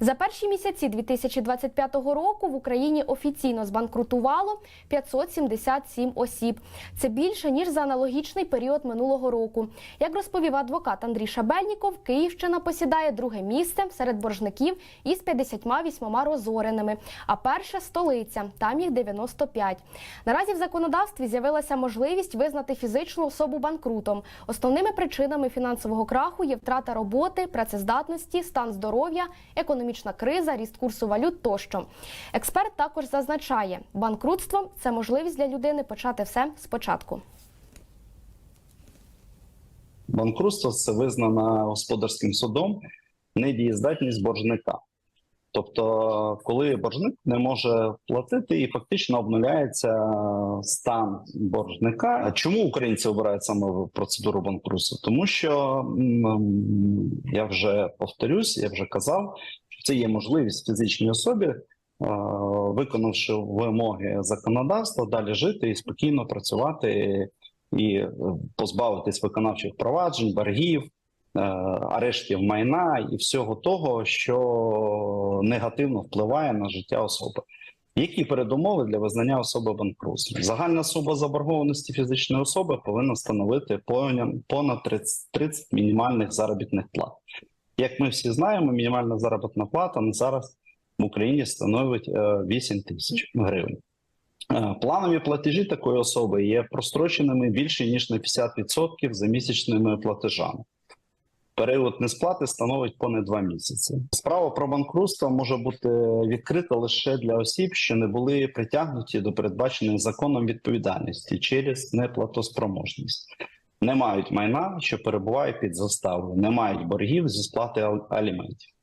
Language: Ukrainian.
За перші місяці 2025 року в Україні офіційно збанкрутувало 577 осіб. Це більше ніж за аналогічний період минулого року. Як розповів адвокат Андрій Шабельніков, Київщина посідає друге місце серед боржників із 58 розореними. А перша столиця там їх 95. Наразі в законодавстві з'явилася можливість визнати фізичну особу банкрутом. Основними причинами фінансового краху є втрата роботи, працездатності, стан здоров'я, економічна криза, ріст курсу валют тощо. Експерт також зазначає, банкрутство це можливість для людини почати все спочатку. Банкрутство це визнана господарським судом недієздатність боржника. Тобто, коли боржник не може платити і фактично обнуляється стан боржника. Чому українці обирають саме процедуру банкрутства? Тому що я вже повторюсь, я вже казав, це є можливість фізичній особі, е, виконавши вимоги законодавства, далі жити і спокійно працювати і е, позбавитись виконавчих проваджень, боргів, е, арештів майна і всього того, що негативно впливає на життя особи. Які передумови для визнання особи банкрутством? Загальна сума заборгованості фізичної особи повинна становити понад 30, 30 мінімальних заробітних плат. Як ми всі знаємо, мінімальна заробітна плата на зараз в Україні становить е, 8 тисяч гривень. Е, Планові платежі такої особи є простроченими більше ніж на 50% за місячними платежами. Період несплати становить понад два місяці. Справа про банкрутство може бути відкрита лише для осіб, що не були притягнуті до передбаченої законом відповідальності через неплатоспроможність, не мають майна, що перебуває під заставою, не мають боргів зі сплати ал- аліментів.